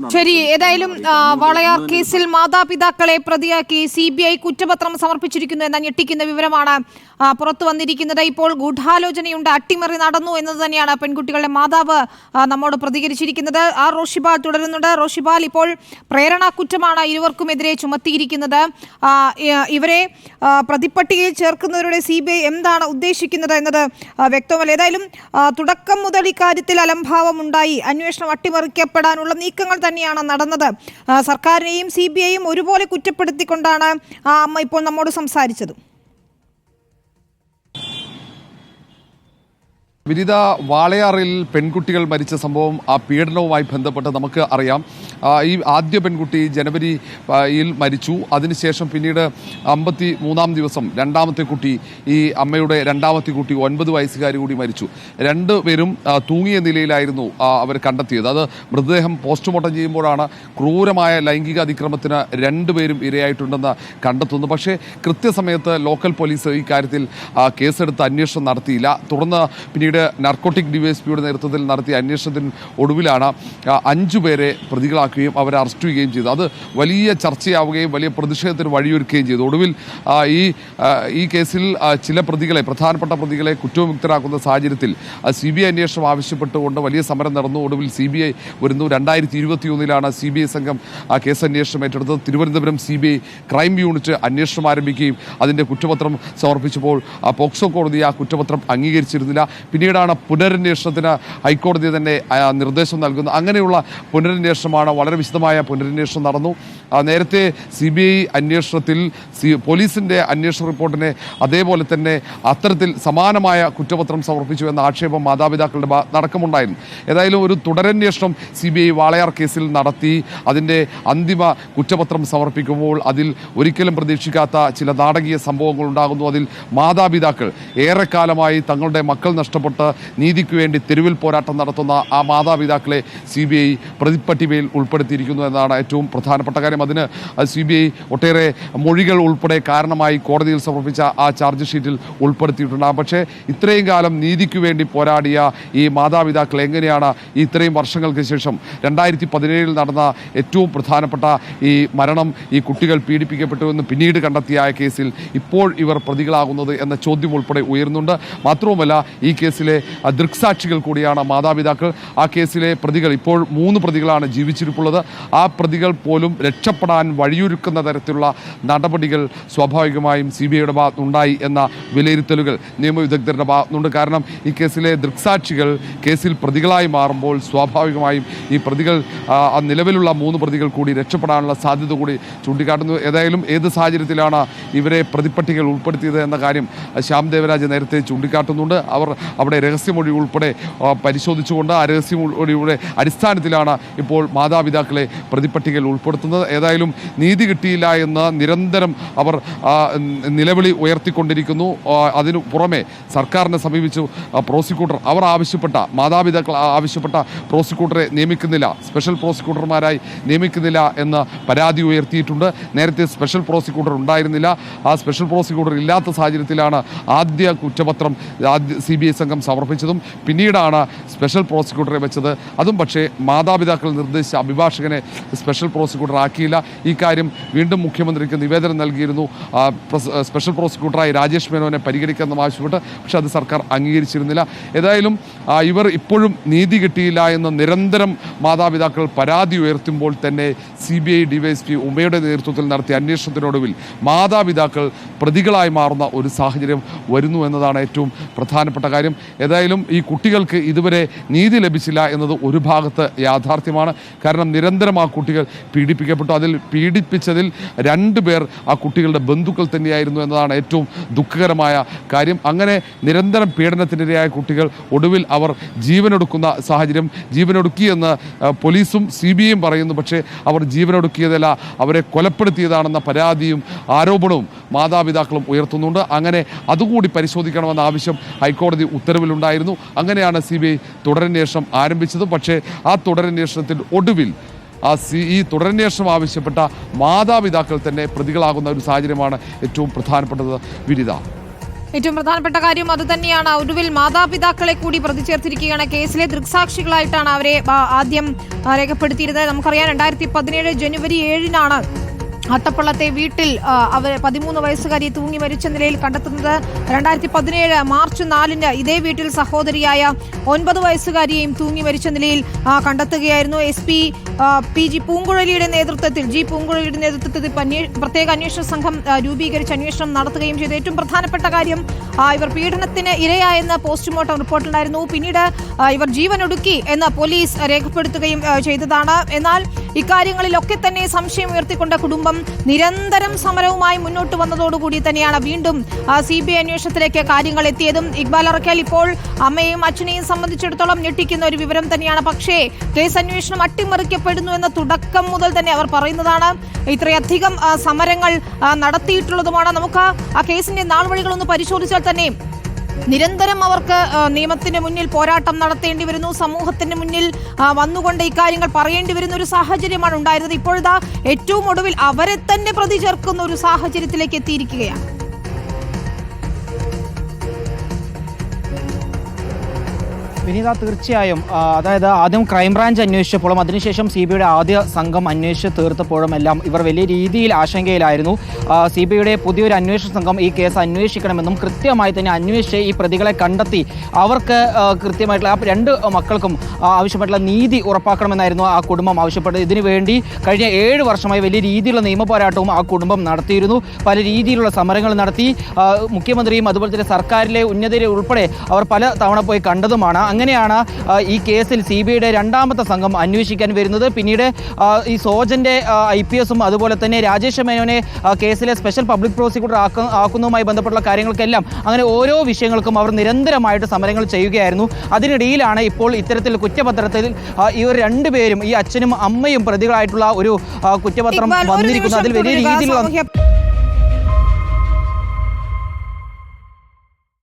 ശരി ഏതായാലും വളയാർ കേസിൽ മാതാപിതാക്കളെ പ്രതിയാക്കി സി ബി ഐ കുറ്റപത്രം സമർപ്പിച്ചിരിക്കുന്നു എന്ന ഞെട്ടിക്കുന്ന വിവരമാണ് പുറത്തു വന്നിരിക്കുന്നത്. ഇപ്പോൾ ഗൂഢാലോചനയുണ്ട് അട്ടിമറി നടന്നു എന്നത് തന്നെയാണ് പെൺകുട്ടികളുടെ മാതാവ് നമ്മോട് പ്രതികരിച്ചിരിക്കുന്നത്. ആ റോഷിബാൽ തുടരുന്നുണ്ട്. റോഷിബാൽ ഇപ്പോൾ പ്രേരണാ കുറ്റമാണ് ഇരുവർക്കുമെതിരെ ചുമത്തിയിരിക്കുന്നത്. ഇവരെ പ്രതിപ്പട്ടികയിൽ ചേർക്കുന്നവരുടെ സി ബി ഐ എന്താണ് ഉദ്ദേശിക്കുന്നത് എന്നത് വ്യക്തമല്ല. ഏതായാലും തുടക്കം മുതൽ ഇക്കാര്യത്തിൽ അലംഭാവമുണ്ടായി. അന്വേഷണം അട്ടിമറിക്കപ്പെടാനുള്ള നീക്കങ്ങൾ തന്നെയാണ് നടന്നത്. സർക്കാരിനെയും സി ബി ഐയും ഒരുപോലെ കുറ്റപ്പെടുത്തിക്കൊണ്ടാണ് ആ അമ്മ ഇപ്പോൾ നമ്മോട് സംസാരിച്ചത്. വിനിത വാളയാറിൽ പെൺകുട്ടികൾ മരിച്ച സംഭവം ആ പീഡനവുമായി ബന്ധപ്പെട്ട് നമുക്ക് അറിയാം. ഈ ആദ്യ പെൺകുട്ടി ജനുവരിയിൽ മരിച്ചു. അതിനുശേഷം പിന്നീട് അമ്പത്തി മൂന്നാം ദിവസം രണ്ടാമത്തെ കുട്ടി ഈ അമ്മയുടെ രണ്ടാമത്തെ കുട്ടി ഒൻപത് വയസ്സുകാരി കൂടി മരിച്ചു. രണ്ട് പേരും തൂങ്ങിയ നിലയിലായിരുന്നു അവർ കണ്ടെത്തിയത്. അത് മൃതദേഹം പോസ്റ്റ്മോർട്ടം ചെയ്യുമ്പോഴാണ് ക്രൂരമായ ലൈംഗിക അതിക്രമത്തിന് രണ്ടുപേരും ഇരയായിട്ടുണ്ടെന്ന് കണ്ടെത്തുന്നു. പക്ഷേ കൃത്യസമയത്ത് ലോക്കൽ പോലീസ് ഈ കാര്യത്തിൽ കേസെടുത്ത് അന്വേഷണം നടത്തിയില്ല. തുടർന്ന് പിന്നീട് നർക്കോട്ടിക് ഡിവൈഎസ്പിയുടെ നേതൃത്വത്തിൽ നടത്തിയ അന്വേഷണത്തിന് ഒടുവിലാണ് അഞ്ചുപേരെ അഞ്ചു പ്രതികളാക്കുകയും അവരെ അറസ്റ്റ് ചെയ്യുകയും ചെയ്തു. അത് വലിയ ചർച്ചയാവുകയും വലിയ പ്രതിഷേധത്തിന് വഴിയൊരുക്കുകയും ചെയ്തു. ഒടുവിൽ ഈ ഈ കേസിൽ ചില പ്രതികളെ പ്രധാനപ്പെട്ട പ്രതികളെ കുറ്റവിമുക്തരാക്കുന്ന സാഹചര്യത്തിൽ സി ബി ഐ അന്വേഷണം ആവശ്യപ്പെട്ടുകൊണ്ട് വലിയ സമരം നടന്നു. ഒടുവിൽ സി ബി ഐ വരുന്നു. രണ്ടായിരത്തി ഇരുപത്തിയൊന്നിലാണ് സി ബി ഐ സംഘം കേസ് അന്വേഷണം ഏറ്റെടുത്തത്. Thiruvananthapuram C B I crime unit അന്വേഷണം ആരംഭിക്കുകയും അതിന്റെ കുറ്റപത്രം സമർപ്പിച്ചപ്പോൾ പോക്സോ കോടതി ആ കുറ്റപത്രം അംഗീകരിച്ചിരുന്നില്ല. പിന്നീടാണ് പുനരന്വേഷണത്തിന് ഹൈക്കോടതി തന്നെ നിർദ്ദേശം നൽകുന്നത്. അങ്ങനെയുള്ള പുനരന്വേഷണമാണ് വളരെ വിശദമായ പുനരന്വേഷണം നടന്നു. നേരത്തെ സി ബി ഐ അന്വേഷണത്തിൽ സി പോലീസിന്റെ അന്വേഷണ റിപ്പോർട്ടിനെ അതേപോലെ തന്നെ അത്തരത്തിൽ സമാനമായ കുറ്റപത്രം സമർപ്പിച്ചു എന്ന ആക്ഷേപം മാതാപിതാക്കളുടെ നടക്കമുണ്ടായിരുന്നു. ഏതായാലും ഒരു തുടരന്വേഷണം സി ബി ഐ വാളയാർ കേസിൽ നടത്തി അതിന്റെ അന്തിമ കുറ്റപത്രം സമർപ്പിക്കുമ്പോൾ അതിൽ ഒരിക്കലും പ്രതീക്ഷിക്കാത്ത ചില നാടകീയ സംഭവങ്ങൾ ഉണ്ടാകുന്നു. അതിൽ മാതാപിതാക്കൾ ഏറെക്കാലമായി തങ്ങളുടെ മക്കൾ നഷ്ടപ്പെട്ട് നീതിക്ക് വേണ്ടി തെരുവിൽ പോരാട്ടം നടത്തുന്ന ആ മാതാപിതാക്കളെ സി ബി ഐ പ്രതിപ്പട്ടികയിൽ ഉൾപ്പെടുത്തിയിരിക്കുന്നു എന്നതാണ് ഏറ്റവും പ്രധാനപ്പെട്ട കാര്യം. അതിന് സി ബി ഐ ഒട്ടേറെ മൊഴികൾ ഉൾപ്പെടെ കാരണമായി കോടതിയിൽ സമർപ്പിച്ച ആ ചാർജ് ഷീറ്റിൽ ഉൾപ്പെടുത്തിയിട്ടുണ്ട്. പക്ഷേ ഇത്രയും കാലം നീതിക്ക് വേണ്ടി പോരാടിയ ഈ മാതാപിതാക്കൾ എങ്ങനെയാണ് ഈ ഇത്രയും വർഷങ്ങൾക്ക് ശേഷം രണ്ടായിരത്തി പതിനേഴിൽ നടന്ന ഏറ്റവും പ്രധാനപ്പെട്ട ഈ മരണം ഈ കുട്ടികൾ പീഡിപ്പിക്കപ്പെട്ടു എന്ന് പിന്നീട് കണ്ടെത്തിയ കേസിൽ ഇപ്പോൾ ഇവർ പ്രതികളാകുന്നത് എന്ന ചോദ്യം ഉൾപ്പെടെ ഉയരുന്നുണ്ട്. മാത്രവുമല്ല ഈ കേസിലെ ദൃക്സാക്ഷികൾ കൂടിയാണ് മാതാപിതാക്കൾ. ആ കേസിലെ പ്രതികൾ ഇപ്പോൾ മൂന്ന് പ്രതികളാണ് ജീവിച്ചിരിപ്പുള്ളത് ആ പ്രതികൾ പോലും രക്ഷപ്പെടാൻ വഴിയൊരുക്കുന്ന തരത്തിലുള്ള നടപടികൾ സ്വാഭാവികമായും സി ബി ഐയുടെ ഭാഗത്തുണ്ടായി എന്ന വിലയിരുത്തലുകൾ നിയമവിദഗ്ധരുടെ ഭാഗത്തുണ്ട് കാരണം ഈ കേസിലെ ദൃക്സാക്ഷികൾ കേസിൽ പ്രതികളായി മാറുമ്പോൾ സ്വാഭാവികമായും ഈ പ്രതികൾ നിലവിലുള്ള മൂന്ന് പ്രതികൾ കൂടി രക്ഷപ്പെടാനുള്ള സാധ്യത കൂടി ചൂണ്ടിക്കാട്ടുന്നു. ഏതായാലും ഏത് സാഹചര്യത്തിലാണ് ഇവരെ പ്രതിപ്പട്ടികയിൽ ഉൾപ്പെടുത്തിയത് എന്ന കാര്യം ശ്യാം ദേവരാജ് നേരത്തെ ചൂണ്ടിക്കാട്ടുന്നുണ്ട്. അവർ അവിടെ രഹസ്യമൊഴി ഉൾപ്പെടെ പരിശോധിച്ചുകൊണ്ട് ആ രഹസ്യമൊഴിയുടെ അടിസ്ഥാനത്തിലാണ് ഇപ്പോൾ മാതാപിതാക്കളെ പ്രതിപട്ടികയിൽ ഉൾപ്പെടുത്തുന്നത്. ഏതായാലും നീതി കിട്ടിയില്ല എന്ന് നിരന്തരം അവർ നിലവിളി ഉയർത്തിക്കൊണ്ടിരിക്കുന്നു. അതിനു പുറമെ സർക്കാരിനെ സമീപിച്ചു പ്രോസിക്യൂട്ടർ. അവർ ആവശ്യപ്പെട്ട മാതാപിതാക്കൾ ആവശ്യപ്പെട്ട പ്രോസിക്യൂട്ടറെ നിയമിക്കുന്നില്ല. സ്പെഷ്യൽ പ്രോസിക്യൂട്ടർമാരായി നിയമിക്കുന്നില്ല എന്ന് പരാതി ഉയർത്തിയിട്ടുണ്ട്. നേരത്തെ സ്പെഷ്യൽ പ്രോസിക്യൂട്ടർ ഉണ്ടായിരുന്നില്ല. ആ സ്പെഷ്യൽ പ്രോസിക്യൂട്ടർ ഇല്ലാത്ത സാഹചര്യത്തിലാണ് ആദ്യ കുറ്റപത്രം ആദ്യ സി ബി ഐ സംഘം സമർപ്പിച്ചതും. പിന്നീടാണ് സ്പെഷ്യൽ പ്രോസിക്യൂട്ടറെ വെച്ചത്. അതും പക്ഷേ മാതാപിതാക്കൾ നിർദ്ദേശിച്ച അഭിഭാഷകനെ സ്പെഷ്യൽ പ്രോസിക്യൂട്ടർ ആക്കിയില്ല. ഈ കാര്യം വീണ്ടും മുഖ്യമന്ത്രിക്ക് നിവേദനം നൽകിയിരുന്നു. സ്പെഷ്യൽ പ്രോസിക്യൂട്ടറായി രാജേഷ് മേനോനെ പരിഗണിക്കണമെന്ന് ആവശ്യപ്പെട്ട് പക്ഷേ അത് സർക്കാർ അംഗീകരിച്ചിരുന്നില്ല. ഏതായാലും ഇവർ ഇപ്പോഴും നീതി കിട്ടിയില്ല എന്ന് നിരന്തരം മാതാപിതാക്കൾ പരാതി ഉയർത്തുമ്പോൾ തന്നെ സി ബി ഐ ഡിവൈഎസ്പി ഉമയുടെ നേതൃത്വത്തിൽ നടത്തിയ അന്വേഷണത്തിനൊടുവിൽ മാതാപിതാക്കൾ പ്രതികളായി മാറുന്ന ഒരു സാഹചര്യം വരുന്നു എന്നതാണ് ഏറ്റവും പ്രധാനപ്പെട്ട കാര്യം. ഏതായാലും ഈ കുട്ടികൾക്ക് ഇതുവരെ നീതി ലഭിച്ചില്ല എന്നത് ഒരു ഭാഗത്ത് യാഥാർത്ഥ്യമാണ്. കാരണം നിരന്തരം ആ കുട്ടികൾ പീഡിപ്പിക്കപ്പെട്ടു. അതിൽ പീഡിപ്പിച്ചതിൽ രണ്ടു പേർ ആ കുട്ടികളുടെ ബന്ധുക്കൾ തന്നെയായിരുന്നു എന്നതാണ് ഏറ്റവും ദുഃഖകരമായ കാര്യം. അങ്ങനെ നിരന്തരം പീഡനത്തിനിരയായ കുട്ടികൾ ഒടുവിൽ അവർ ജീവനൊടുക്കുന്ന സാഹചര്യം ജീവനൊടുക്കിയെന്ന് പോലീസും സി ബി ഐയും പറയുന്നു. പക്ഷേ അവർ ജീവനൊടുക്കിയതല്ല അവരെ കൊലപ്പെടുത്തിയതാണെന്ന പരാതിയും ആരോപണവും മാതാപിതാക്കളും ഉയർത്തുന്നുണ്ട്. അങ്ങനെ അതുകൂടി പരിശോധിക്കണമെന്ന ആവശ്യം ഹൈക്കോടതി ഉത്തരവിലുണ്ടായിരുന്നു. അങ്ങനെയാണ് സി ബി ഐ തുടരന്വേഷണം ആരംഭിച്ചത്. പക്ഷേ ആ തുടരന്വേഷണത്തിൽ ഒടുവിൽ ആ സി ഈ തുടരന്വേഷണം ആവശ്യപ്പെട്ട മാതാപിതാക്കൾ തന്നെ പ്രതികളാകുന്ന ഒരു സാഹചര്യമാണ് ഏറ്റവും പ്രധാനപ്പെട്ടത്. വിരിത ഏറ്റവും പ്രധാനപ്പെട്ട കാര്യം അത് തന്നെയാണ്. ഒടുവിൽ മാതാപിതാക്കളെ കൂടി പ്രതി ചേർത്തിരിക്കുകയാണ് കേസിലെ ദൃക്സാക്ഷികളായിട്ടാണ് അവരെ ആദ്യം രേഖപ്പെടുത്തിയിരുന്നത്. നമുക്കറിയാം രണ്ടായിരത്തി പതിനേഴ് ജനുവരി ഏഴിനാണ് അട്ടപ്പള്ളത്തെ വീട്ടിൽ അവർ പതിമൂന്ന് വയസ്സുകാരി തൂങ്ങി മരിച്ച നിലയിൽ കണ്ടെത്തുന്നത് രണ്ടായിരത്തി പതിനേഴ് മാർച്ച് നാലിന് ഇതേ വീട്ടിൽ സഹോദരിയായ ഒൻപത് വയസ്സുകാരിയെയും തൂങ്ങി മരിച്ച നിലയിൽ കണ്ടെത്തുകയായിരുന്നു. എസ് പി പി ജി പൂങ്കുഴലിയുടെ നേതൃത്വത്തിൽ ജി പൂങ്കുഴലിയുടെ നേതൃത്വത്തിൽ പ്രത്യേക അന്വേഷണ സംഘം രൂപീകരിച്ച് അന്വേഷണം നടത്തുകയും ചെയ്തു. ഏറ്റവും പ്രധാനപ്പെട്ട കാര്യം ഇവർ പീഡനത്തിന് ഇരയായെന്ന പോസ്റ്റ്മോർട്ടം റിപ്പോർട്ടുണ്ടായിരുന്നു പിന്നീട് ഇവർ ജീവനൊടുക്കി എന്ന് പോലീസ് രേഖപ്പെടുത്തുകയും ചെയ്തതാണ്. എന്നാൽ ഇക്കാര്യങ്ങളിലൊക്കെ തന്നെ സംശയം ഉയർത്തിക്കൊണ്ട കുടുംബം നിരന്തരം സമരവുമായി മുന്നോട്ട് വന്നതോടുകൂടി തന്നെയാണ് വീണ്ടും സി ബി ഐ അന്വേഷണത്തിലേക്ക് കാര്യങ്ങൾ എത്തിയതും. ഇക്ബാൽ അറക്കൽ ഇപ്പോൾ അമ്മയെയും അച്ഛനെയും സംബന്ധിച്ചിടത്തോളം ഞെട്ടിക്കുന്ന ഒരു വിവരം തന്നെയാണ്. പക്ഷേ കേസ് അന്വേഷണം അട്ടിമറിക്കപ്പെടുന്നു എന്ന തുടക്കം മുതൽ തന്നെ അവർ പറയുന്നതാണ്. ഇത്രയധികം സമരങ്ങൾ നടത്തിയിട്ടുള്ളതുമാണ്. നമുക്ക് ആ കേസിന്റെ നാൾ വഴികളൊന്ന് പരിശോധിച്ചാൽ തന്നെ നിരന്തരം അവർക്ക് നിയമത്തിന് മുന്നിൽ പോരാട്ടം നടത്തേണ്ടി വരുന്നു. സമൂഹത്തിന് മുന്നിൽ വന്നുകൊണ്ട് ഇക്കാര്യങ്ങൾ പറയേണ്ടി വരുന്ന ഒരു സാഹചര്യമാണ് ഉണ്ടായിരുന്നത്. ഇപ്പോഴത്തെ ഏറ്റവും ഒടുവിൽ അവരെ തന്നെ പ്രതി ചേർക്കുന്ന ഒരു സാഹചര്യത്തിലേക്ക് എത്തിയിരിക്കുകയാണ്. വിനീത തീർച്ചയായും അതായത് ആദ്യം ക്രൈംബ്രാഞ്ച് അന്വേഷിച്ചപ്പോഴും അതിനുശേഷം സി ബിയുടെ ആദ്യ സംഘം അന്വേഷിച്ച് തീർത്തപ്പോഴും എല്ലാം ഇവർ വലിയ രീതിയിൽ ആശങ്കയിലായിരുന്നു. സി ബി ഐയുടെ പുതിയൊരു അന്വേഷണ സംഘം ഈ കേസ് അന്വേഷിക്കണമെന്നും കൃത്യമായി തന്നെ അന്വേഷിച്ച് ഈ പ്രതികളെ കണ്ടെത്തി അവർക്ക് കൃത്യമായിട്ടുള്ള ആ രണ്ട് മക്കൾക്കും ആവശ്യമായിട്ടുള്ള നീതി ഉറപ്പാക്കണമെന്നായിരുന്നു ആ കുടുംബം ആവശ്യപ്പെട്ടത്. ഇതിനുവേണ്ടി കഴിഞ്ഞ ഏഴ് വർഷമായി വലിയ രീതിയിലുള്ള നിയമപോരാട്ടവും ആ കുടുംബം നടത്തിയിരുന്നു. പല രീതിയിലുള്ള സമരങ്ങൾ നടത്തി മുഖ്യമന്ത്രിയും അതുപോലെ തന്നെ സർക്കാരിലെ ഉന്നതരെ ഉൾപ്പെടെ അവർ പല തവണ പോയി കണ്ടതുമാണ്. അങ്ങനെയാണ് ഈ കേസിൽ സി ബി ഐയുടെ രണ്ടാമത്തെ സംഘം അന്വേഷിക്കാൻ വരുന്നത്. പിന്നീട് ഈ സോജന്റെ ഐ പി എസും അതുപോലെ തന്നെ രാജേഷ് മേനോനെ കേസിലെ സ്പെഷ്യൽ പബ്ലിക് പ്രോസിക്യൂട്ടർ ആക്ക ആക്കുന്നതുമായി ബന്ധപ്പെട്ടുള്ള കാര്യങ്ങൾക്കെല്ലാം അങ്ങനെ ഓരോ വിഷയങ്ങൾക്കും അവർ നിരന്തരമായിട്ട് സമരങ്ങൾ ചെയ്യുകയായിരുന്നു. അതിനിടയിലാണ് ഇപ്പോൾ ഇത്തരത്തിൽ കുറ്റപത്രത്തിൽ ഇവർ ഈ ഒരു രണ്ടുപേരും ഈ അച്ഛനും അമ്മയും പ്രതികളായിട്ടുള്ള ഒരു കുറ്റപത്രം വന്നിരിക്കുന്നത്. അതിൽ വലിയ രീതിയിൽ രീതിയിലുള്ള